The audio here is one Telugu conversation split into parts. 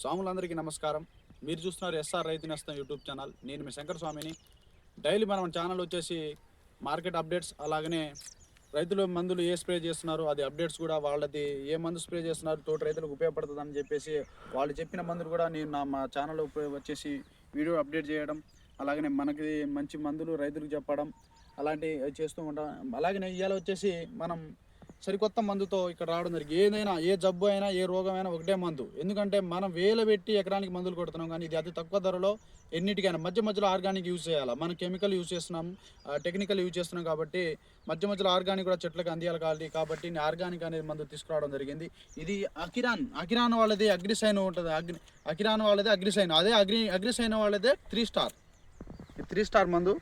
స్వాములందరికీ నమస్కారం. మీరు చూస్తున్నారు ఎస్ఆర్ రైతు నేస్తం యూట్యూబ్ ఛానల్. నేను మీ శంకర్ స్వామిని. డైలీ మనం ఛానల్ వచ్చేసి మార్కెట్ అప్డేట్స్ అలాగనే రైతులు మందులు ఏ స్ప్రే చేస్తున్నారు అది అప్డేట్స్ కూడా వాళ్ళది ఏ మందు స్ప్రే చేస్తున్నారు తోటి రైతులకు ఉపయోగపడుతుంది అని చెప్పేసి వాళ్ళు చెప్పిన మందులు కూడా నేను నా మా ఛానల్ వచ్చేసి వీడియో అప్డేట్ చేయడం అలాగనే మనకి మంచి మందులు రైతులకు చెప్పడం అలాంటివి చేస్తూ ఉంటాం. అలాగనే ఇవాళ వచ్చేసి మనం సరికొత్త మందుతో ఇక్కడ రావడం జరిగింది. ఏదైనా ఏ జబ్బు అయినా ఏ రోగం అయినా ఒకటే మందు. ఎందుకంటే మనం వేల పెట్టి ఎకరానికి మందులు కొడుతున్నాం కానీ ఇది అతి తక్కువ ధరలో ఎన్నిటికైనా మధ్య మధ్యలో ఆర్గానిక్ యూజ్ చేయాలి? మనం కెమికల్ యూజ్ చేస్తున్నాం టెక్నికల్ యూజ్ చేస్తున్నాం కాబట్టి మధ్య మధ్యలో ఆర్గానిక్ కూడా చెట్లకు అందియాలి కాబట్టి కాబట్టి నేను ఆర్గానిక్ అనేది మందు తీసుకురావడం జరిగింది. ఇది అకిరాన్ అకిరాన్ వాళ్ళది అగ్రిసైన్ ఉంటుంది. అగ్ని అకిరాన్ వాళ్ళది అగ్రిసైన్ అదే అగ్రి అగ్రిసైన్ వాళ్ళదే త్రీ స్టార్. త్రీ స్టార్ మందు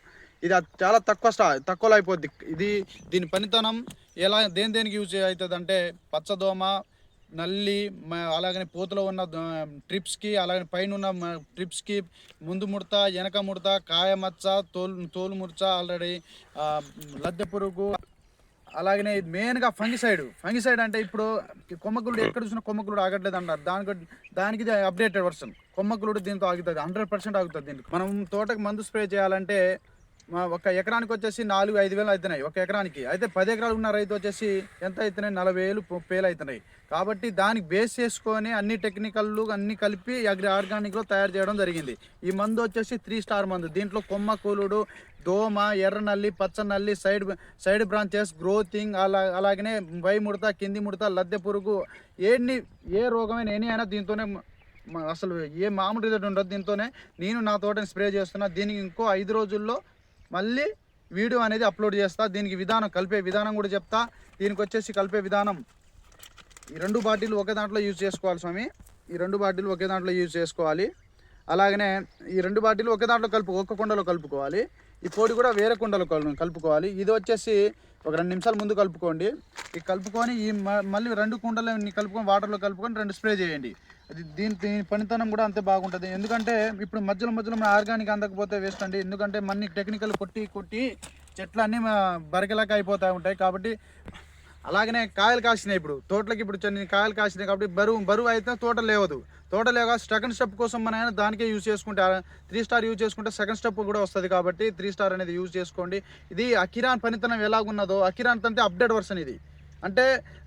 ఇది చాలా తక్కువ స్టా తక్కువలో అయిపోద్ది. ఇది దీని పనితనం ఎలా దేని దేనికి యూజ్ అవుతుంది అంటే పచ్చదోమ నల్లి మ- అలాగనే పూతలో ఉన్న ట్రిప్స్కి అలాగనే పైన ఉన్న ట్రిప్స్కి ముందు ముడత వెనక ముడత కాయ మచ్చ తోలు తోలు ముడత ఆల్రెడీ లద్దె పురుగు. అలాగనే మెయిన్గా ఫంగిసైడ్ ఫంగిసైడ్ అంటే ఇప్పుడు కొమ్మకులుడు ఎక్కడ చూసినా కొమ్మకులుడు ఆగట్లేదు అంటారు దానికి దానికి అప్డేటెడ్ వర్షన్. కొమ్మకులుడు దీంతో ఆగుతుంది హండ్రెడ్ పర్సెంట్ ఆగుతుంది దీనికి. మనం తోటకు మందు స్ప్రే చేయాలంటే ఒక ఎకరానికి వచ్చేసి నాలుగు ఐదు వేలు అవుతున్నాయి. ఒక ఎకరానికి. అయితే పది ఎకరాలు ఉన్న రైతు వచ్చేసి ఎంత అవుతున్నాయి? నలభై వేలు పేలు అవుతున్నాయి. కాబట్టి దానికి బేస్ చేసుకొని అన్ని టెక్నికల్లు అన్ని కలిపి అగ్రి ఆర్గానిక్లో తయారు చేయడం జరిగింది. ఈ మందు వచ్చేసి త్రీ స్టార్ మందు. దీంట్లో కొమ్మ కూలుడు దోమ ఎర్ర నల్లి పచ్చ నల్లి సైడ్ సైడ్ బ్రాంచెస్ గ్రోతింగ్ అలా అలాగనే వై ముడత కింది ముడత లద్దె పురుగు ఏన్ని ఏ రోగమైన ఎన్ని అయినా దీంతోనే అసలు ఏ మామూలు రిజల్ట్ ఉండదు దీంతోనే. నేను నా తోటని స్ప్రే చేస్తున్నా. దీనికి ఇంకో ఐదు రోజుల్లో మళ్ళీ వీడియో అనేది అప్లోడ్ చేస్తా. దీనికి విధానం కలిపే విధానం కూడా చెప్తా. దీనికి వచ్చేసి కలిపే విధానం. ఈ రెండు బాటిల్ ఒకే దాంట్లో యూజ్ చేసుకోవాలి స్వామి. ఈ రెండు బాటిల్ ఒకే దాంట్లో యూజ్ చేసుకోవాలి. అలాగనే ఈ రెండు బాటిల్ ఒకే దాంట్లో కలుపు ఒక్క కుండలో కలుపుకోవాలి. ఈ పొడి కూడా వేరే కుండలో కలుపుకోవాలి. ఇది వచ్చేసి ఒక రెండు నిమిషాలు ముందు కలుపుకోండి. ఈ కలుపుకొని ఈ మ- మళ్ళీ రెండు కుండలు కలుపుకొని వాటర్లో కలుపుకొని రెండు స్ప్రే చేయండి. అది దీని దీని పనితనం కూడా అంతే బాగుంటుంది. ఎందుకంటే ఇప్పుడు మధ్యలో మధ్యలో మన ఆర్గానిక్ అందకపోతే వేస్ట్ అండి. ఎందుకంటే మన్ని టెక్నికల్ కొట్టి కొట్టి చెట్లన్నీ అన్నీ అయిపోతూ ఉంటాయి. కాబట్టి అలాగనే కాయలు కాసినాయి ఇప్పుడు. తోటలకి ఇప్పుడు చిన్న కాయలు కాసినాయి కాబట్టి బరువు బరువు అయితే తోట లేవదు. తోట లేక సెకండ్ స్టెప్ కోసం మన ఆయన దానికే యూజ్ చేసుకుంటే త్రీ స్టార్ యూజ్ చేసుకుంటే సెకండ్ స్టెప్ కూడా వస్తుంది కాబట్టి త్రీ స్టార్ అనేది యూజ్ చేసుకోండి. ఇది అకిరాన్ పనితనం ఎలాగున్నదో అకిరాన్ అంటే అప్డేట్ వర్షన్ ఇది. అంటే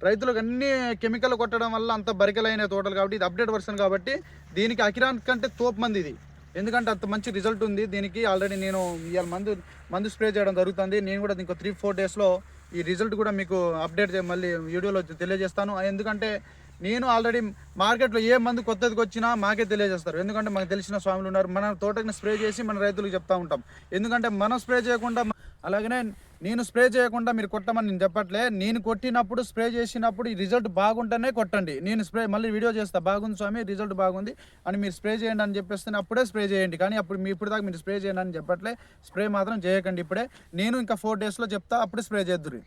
రైతులకు అన్ని కెమికల్ కొట్టడం వల్ల అంత బరికలైన తోటలు కాబట్టి ఇది అప్డేట్ వర్షన్ కాబట్టి దీనికి అకిరాన్ కంటే తోపు మంది ఇది. ఎందుకంటే అంత మంచి రిజల్ట్ ఉంది. దీనికి ఆల్రెడీ నేను ఇవాళ మందు మందు స్ప్రే చేయడం జరుగుతుంది. నేను కూడా ఇంకో త్రీ ఫోర్ డేస్లో ఈ రిజల్ట్ కూడా మీకు అప్డేట్ మళ్ళీ వీడియోలో తెలియజేస్తాను. ఎందుకంటే నేను ఆల్రెడీ మార్కెట్లో ఏ మందు కొత్తదికి వచ్చినా మాకే తెలియజేస్తారు. ఎందుకంటే మాకు తెలిసిన స్వాములు ఉన్నారు. మన తోటని స్ప్రే చేసి మన రైతులకు చెప్తా ఉంటాం. ఎందుకంటే మనం స్ప్రే చేయకుండా అలాగనే నేను స్ప్రే చేయకుండా మీరు కొట్టమని నేను చెప్పట్లే. నేను కొట్టినప్పుడు స్ప్రే చేసినప్పుడు ఈ రిజల్ట్ బాగుంటేనే కొట్టండి. నేను స్ప్రే మళ్ళీ వీడియో చేస్తా. బాగుంది స్వామి రిజల్ట్ బాగుంది అని మీరు స్ప్రే చేయండి అని చెప్పేస్తే అప్పుడే స్ప్రే చేయండి. కానీ అప్పుడు మీ ఇప్పుడు దాకా మీరు స్ప్రే చేయండి అని చెప్పట్లే. స్ప్రే మాత్రం చేయకండి ఇప్పుడే. నేను ఇంకా ఫోర్ డేస్లో చెప్తా అప్పుడే స్ప్రే చేద్దురు.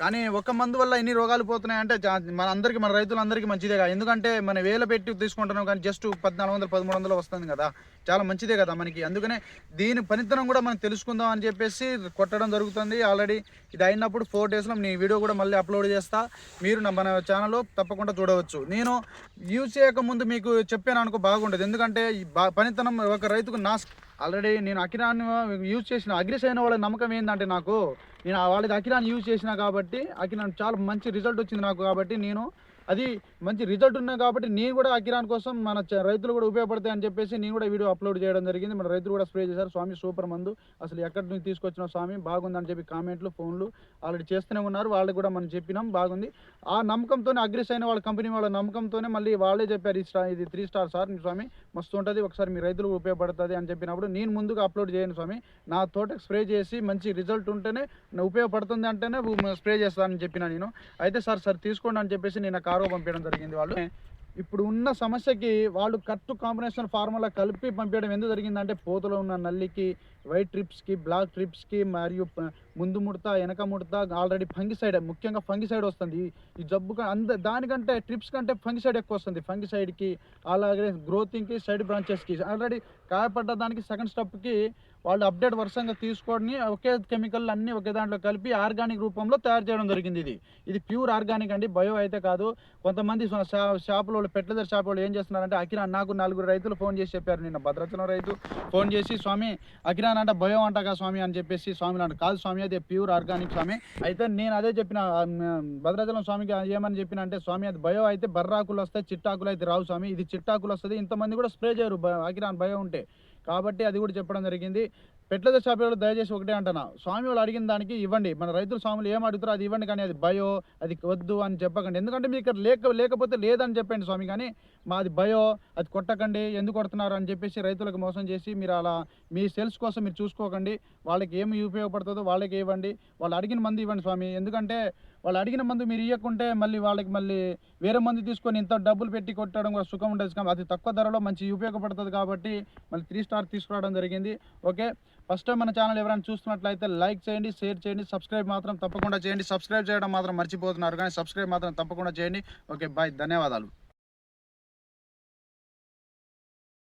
కానీ ఒక మందు వల్ల ఎన్ని రోగాలు పోతున్నాయంటే మన అందరికి మన రైతులందరికీ మంచిదే కదా. ఎందుకంటే మన వేల పెట్టి తీసుకుంటున్నాం కానీ జస్ట్ పద్నాలుగు వందలు పదమూడు వందలు వస్తుంది కదా. చాలా మంచిదే కదా మనకి. అందుకనే దీని పనితనం కూడా మనం తెలుసుకుందాం అని చెప్పేసి కొట్టడం జరుగుతుంది ఆల్రెడీ. ఇది అయినప్పుడు ఫోర్ డేస్లో నీ వీడియో కూడా మళ్ళీ అప్లోడ్ చేస్తా. మీరు నా- మన ఛానల్లో తప్పకుండా చూడవచ్చు. నేను యూజ్ చేయకముందు మీకు చెప్పాను అనుకో బాగుండదు. ఎందుకంటే బా- పనితనం ఒక రైతుకు నా ఆల్రెడీ నేను అకిరాన్ యూజ్ చేసిన అగ్రిస్ అయిన వాళ్ళ నమ్మకం ఏంటంటే నాకు నేను వాళ్ళది అకిరాన్ యూజ్ చేసిన కాబట్టి అకిరాన్ చాలా మంచి రిజల్ట్ వచ్చింది నాకు కాబట్టి నేను అది మంచి రిజల్ట్ ఉన్నాయి కాబట్టి నేను కూడా అకిరాన్ కోసం మన రైతులు కూడా ఉపయోగపడతాయి అని చెప్పేసి నేను కూడా వీడియో అప్లోడ్ చేయడం జరిగింది. మన రైతులు కూడా స్ప్రే చేశారు. స్వామి సూపర్ మందు. అసలు ఎక్కడి నుంచి తీసుకొచ్చిన స్వామి? బాగుందని చెప్పి కామెంట్లు ఫోన్లు ఆల్రెడీ చేస్తూనే ఉన్నారు. వాళ్ళకి కూడా మనం చెప్పినాం. బాగుంది. ఆ నమ్మకంతోనే అగ్రెస్ అయిన వాళ్ళ కంపెనీ వాళ్ళ నమ్మకంతోనే మళ్ళీ వాళ్ళే చెప్పారు. ఈ స్టార్ ఇది త్రీ స్టార్ సార్ మీ స్వామి మస్తు ఉంటుంది. ఒకసారి మీ రైతులకు ఉపయోగపడుతుంది అని చెప్పినప్పుడు నేను ముందుగా అప్లోడ్ చేయను స్వామి. నా తోటకు స్ప్రే చేసి మంచి రిజల్ట్ ఉంటేనే ఉపయోగపడుతుంది అంటేనే స్ప్రే చేస్తానని చెప్పిన నేను. అయితే సార్ సార్ తీసుకోండి అని చెప్పేసి నేను కారో పంపించడం జరిగింది వాళ్ళు. ఇప్పుడు ఉన్న సమస్యకి వాళ్ళు కరెక్ట్ కాంబినేషన్ ఫార్ములా కలిపి పంపించడం ఎందుకు జరిగిందంటే పోతలో ఉన్న నల్లికి వైట్ ట్రిప్స్కి బ్లాక్ ట్రిప్స్కి మరియు ముందు ముడత వెనక ముడత ఆల్రెడీ ఫంగిసైడ్ ముఖ్యంగా ఫంగిసైడ్ వస్తుంది. ఈ- జబ్బు అంద దానికంటే ట్రిప్స్ కంటే ఫంగిసైడ్ ఎక్కువ వస్తుంది. ఫంగిసైడ్కి అలాగే గ్రోతింగ్కి సైడ్ బ్రాంచెస్కి. ఆల్రెడీ కాయపడ్డ దానికి సెకండ్ స్టెప్కి వాళ్ళు అప్డేట్ వరుసంగా తీసుకొని ఒకే కెమికల్ అన్ని ఒకే దాంట్లో కలిపి ఆర్గానిక్ రూపంలో తయారు చేయడం జరిగింది ఇది. ఇది ప్యూర్ ఆర్గానిక్ అండి బయో అయితే కాదు. కొంతమంది షాపులో షాపుల వాళ్ళు పెట్టలేదర్ షాప్ వాళ్ళు ఏం చేస్తున్నారంటే అకిరాన్ నాకు నలుగురు రైతులు ఫోన్ చేసి చెప్పారు నిన్న భద్రాచలం రైతు ఫోన్ చేసి స్వామి అకిరాన్ అంటే బయో అంటగా స్వామి అని చెప్పేసి స్వామి అంటే కాదు స్వామి అది ప్యూర్ ఆర్గానిక్ స్వామి. అయితే నేను అదే చెప్పిన భద్రాచలం స్వామికి ఏమని చెప్పిన అంటే స్వామి అది బయో అయితే బర్రాకులు వస్తాయి చిట్టాకులు అయితే రావు స్వామి. ఇది చిట్టాకులు వస్తుంది. ఇంతమంది కూడా స్ప్రే చేయరు అకిరాన్ బయో ఉంటే. కాబట్టి అది కూడా చెప్పడం జరిగింది. పెట్ల షాప్ వాళ్ళు దయచేసి ఒకటే అంటున్నా. స్వామి వాళ్ళు అడిగిన దానికి ఇవ్వండి. మన రైతులు స్వాములు ఏం అడుగుతారో అది ఇవ్వండి కానీ అది భయో అది వద్దు అని చెప్పకండి. ఎందుకంటే మీకు ఇక్కడ లేక లేకపోతే లేదని చెప్పండి స్వామి కానీ మాది భయో అది కొట్టకండి ఎందుకు కొడుతున్నారు అని చెప్పేసి రైతులకు మోసం చేసి మీరు అలా మీ సేల్స్ కోసం మీరు చూసుకోకండి. వాళ్ళకి ఏమి ఉపయోగపడుతుందో వాళ్ళకి ఇవ్వండి. వాళ్ళు అడిగిన మంది ఇవ్వండి స్వామి. ఎందుకంటే వాళ్ళు అడిగిన మందు మీరు ఇవ్వకుంటే మళ్ళీ వాళ్ళకి మళ్ళీ వేరే మంది తీసుకొని ఇంత డబ్బులు పెట్టి కొట్టడం కూడా సుఖం ఉండదు. కానీ అది తక్కువ ధరలో మంచి ఉపయోగపడుతుంది కాబట్టి మళ్ళీ త్రీ స్టార్ తీసుకురావడం జరిగింది. ఓకే? ఫస్ట్ టైం మన ఛానల్ ఎవరైనా చూస్తున్నట్లయితే లైక్ చేయండి షేర్ చేయండి సబ్స్క్రైబ్ మాత్రం తప్పకుండా చేయండి. సబ్స్క్రైబ్ చేయడం మాత్రం మర్చిపోతున్నారు కానీ సబ్స్క్రైబ్ మాత్రం తప్పకుండా చేయండి. ఓకే? బాయ్. ధన్యవాదాలు.